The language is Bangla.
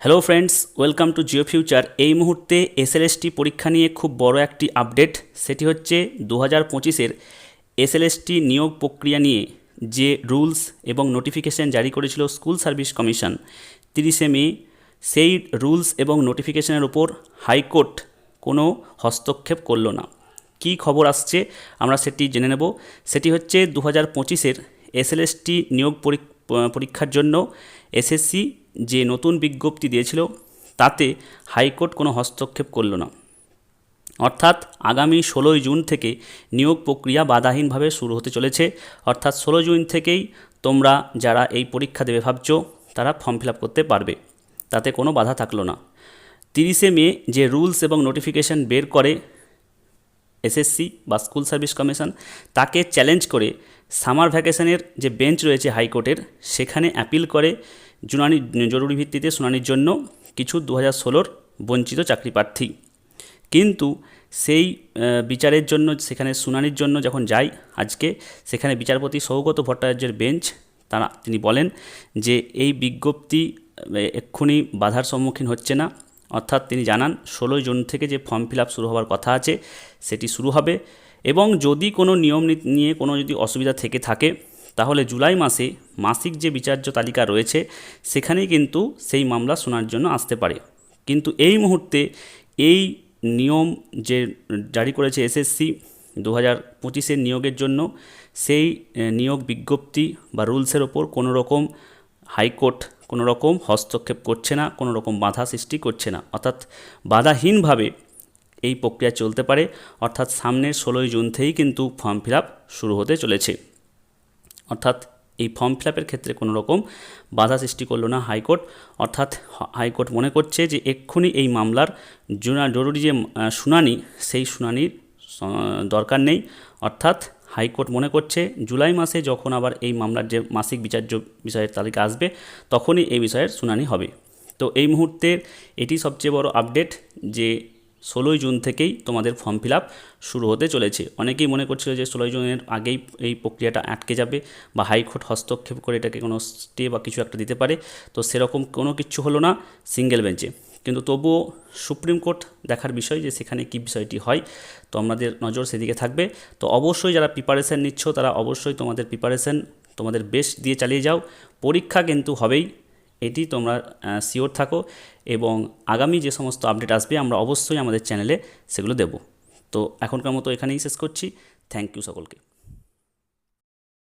Hello friends welcome to Jio future এই মুহূর্তে এসএলএসটি পরীক্ষা নিয়ে খুব বড় একটি আপডেট সেটি হচ্ছে দু হাজার পঁচিশের এসএলএসটি নিয়োগ প্রক্রিয়া নিয়ে যে রুলস এবং নোটিফিকেশন জারি করেছিল স্কুল সার্ভিস কমিশন তিরিশে মে, সেই রুলস এবং নোটিফিকেশনের ওপর হাইকোর্ট কোনো হস্তক্ষেপ করল না। কী খবর আসছে আমরা সেটি জেনে নেব। সেটি হচ্ছে দু হাজার পঁচিশের এসএলএসটি নিয়োগ পরী- পরীক্ষার জন্য এসএসসি যে নতুন বিজ্ঞপ্তি দিয়েছিল, তাতে হাইকোর্ট কোনো হস্তক্ষেপ করল না। অর্থাৎ আগামী ষোলোই জুন থেকে নিয়োগ প্রক্রিয়া বাধাহীনভাবে শুরু হতে চলেছে। অর্থাৎ ষোলো জুন থেকেই তোমরা যারা এই পরীক্ষা দেবে ভাবছ, তারা ফর্ম ফিল করতে পারবে। তাতে কোনো বাধা থাকল না। তিরিশে মে যে রুলস এবং নোটিফিকেশন বের করে এসএসসি বা স্কুল সার্ভিস কমিশন, তাকে চ্যালেঞ্জ করে সামার ভ্যাকেশনের যে বেঞ্চ রয়েছে হাইকোর্টের, সেখানে অ্যাপিল করে শুনানি জরুরি ভিত্তিতে শুনানির জন্য কিছু দু হাজার ষোলোর বঞ্চিত চাকরি প্রার্থী। কিন্তু সেই বিচারের জন্য, সেখানে শুনানির জন্য যখন যাই আজকে সেখানে বিচারপতি সৌগত ভট্টাচার্যের বেঞ্চ, তারা, তিনি বলেন যে এই বিজ্ঞপ্তি এক্ষুনি বাধার সম্মুখীন হচ্ছে না। অর্থাৎ তিনি জানান, ষোলোই জুন থেকে যে ফর্ম ফিল শুরু হওয়ার কথা আছে, সেটি শুরু হবে এবং যদি কোনো নিয়ম নিয়ে কোনো যদি অসুবিধা থেকে থাকে তাহলে জুলাই মাসে মাসিক যে বিচার্য তালিকা রয়েছে, সেখানেই কিন্তু সেই মামলা শোনার জন্য আসতে পারে। কিন্তু এই মুহূর্তে এই নিয়ম যে জারি করেছে এসএসসি দু হাজার পঁচিশের নিয়োগের জন্য, সেই নিয়োগ বিজ্ঞপ্তি বা রুলসের ওপর কোনো রকম হাইকোর্ট কোনো রকম হস্তক্ষেপ করছে না কোনো রকম বাধা সৃষ্টি করছে না। অর্থাৎ বাধাহীনভাবে এই প্রক্রিয়া চলতে পারে। অর্থাৎ সামনের ষোলোই জুন থেকেই কিন্তু ফর্ম ফিল শুরু হতে চলেছে। অর্থাৎ এই ফর্ম ফিল আপের ক্ষেত্রে কোনো রকম বাধা সৃষ্টি করল না হাইকোর্ট। অর্থাৎ হাইকোর্ট মনে করছে যে এক্ষুনি এই মামলার জরুরি যে শুনানি, সেই শুনানির দরকার নেই। অর্থাৎ হাইকোর্ট মনে করছে জুলাই মাসে যখন আবার এই মামলার যে মাসিক বিচার্য বিষয়ের তালিকা আসবে, তখনই এই বিষয়ের শুনানি হবে। তো এই মুহূর্তের এটি সবচেয়ে বড় আপডেট যে ষোলোই জুন থেকেই তোমাদের ফর্ম ফিল শুরু হতে চলেছে। অনেকেই মনে করছিল যে ষোলোই জুনের আগেই এই প্রক্রিয়াটা আটকে যাবে বা হাইকোর্ট হস্তক্ষেপ করে এটাকে কোনো স্টে বা কিছু একটা দিতে পারে। তো সেরকম কোনো কিছু হলো না সিঙ্গেল বেঞ্চে। কিন্তু তবুও সুপ্রিম কোর্ট দেখার বিষয় যে সেখানে কী বিষয়টি হয়, তো আমাদের নজর সেদিকে থাকবে। তো অবশ্যই যারা প্রিপারেশান নিচ্ছ তারা অবশ্যই তোমাদের প্রিপারেশান তোমাদের বেস্ট দিয়ে চালিয়ে যাও। পরীক্ষা কিন্তু হবেই। এটি তোমরা সিওর থাকো এবং আগামী যে সমস্ত আপডেট আসবে আমরা অবশ্যই আমাদের চ্যানেলে সেগুলো দেব। তো এখনকার মতো এখানেই শেষ করছি। থ্যাংক ইউ সকলকে।